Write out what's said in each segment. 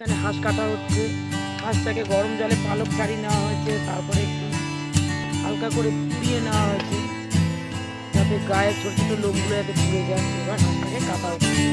এখানে হাঁস কাটা হচ্ছে। হাঁসটাকে গরম জলে পালক ছাড়িয়ে নেওয়া হয়েছে, তারপরে একটু হালকা করে পুড়িয়ে নেওয়া হয়েছে, যাতে গায়ে ছোট ছোট লোকগুলো যাতে পুড়ে যায়, এবার হাঁসটাকে কাটা হচ্ছে।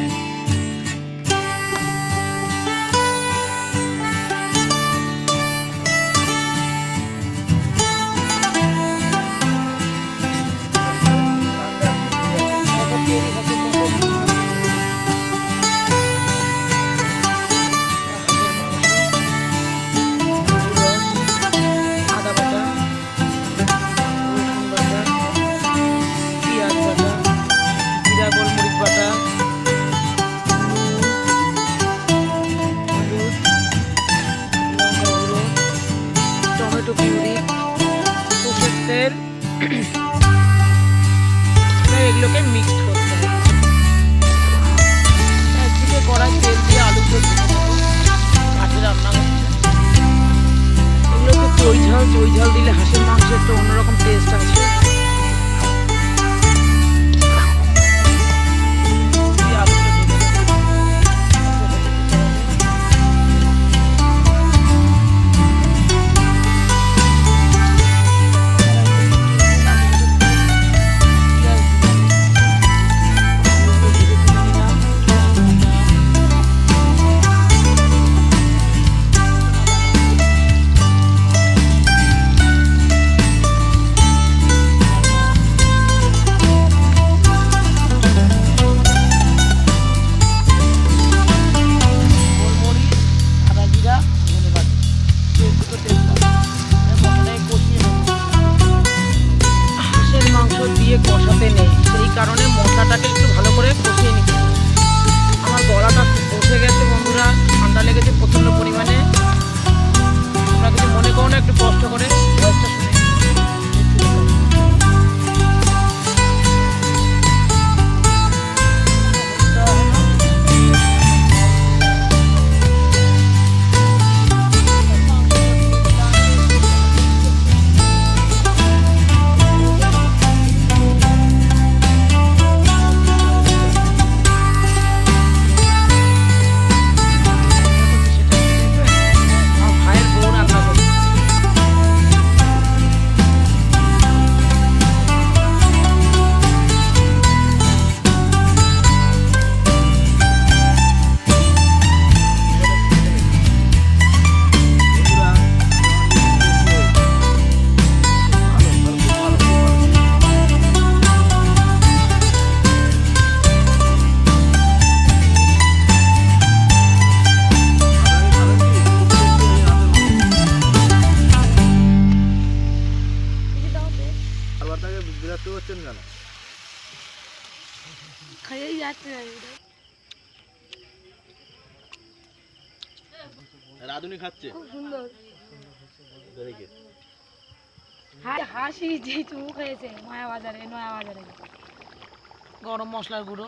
এগুলোকে মিক্সড করতে হবে। দিয়ে আলু। কাঠে রান্না এগুলোকে চই ঝাল দিলে হাঁসের মাংস একটা অন্যরকম টেস্ট আসে। কেন খাইয়েই যাচ্ছে রাধুনি খাচ্ছে খুব সুন্দর হাসি যে চুমু খেয়েছে মায়া বাজারে নয়া বাজারে গরম মশলার গুঁড়ো?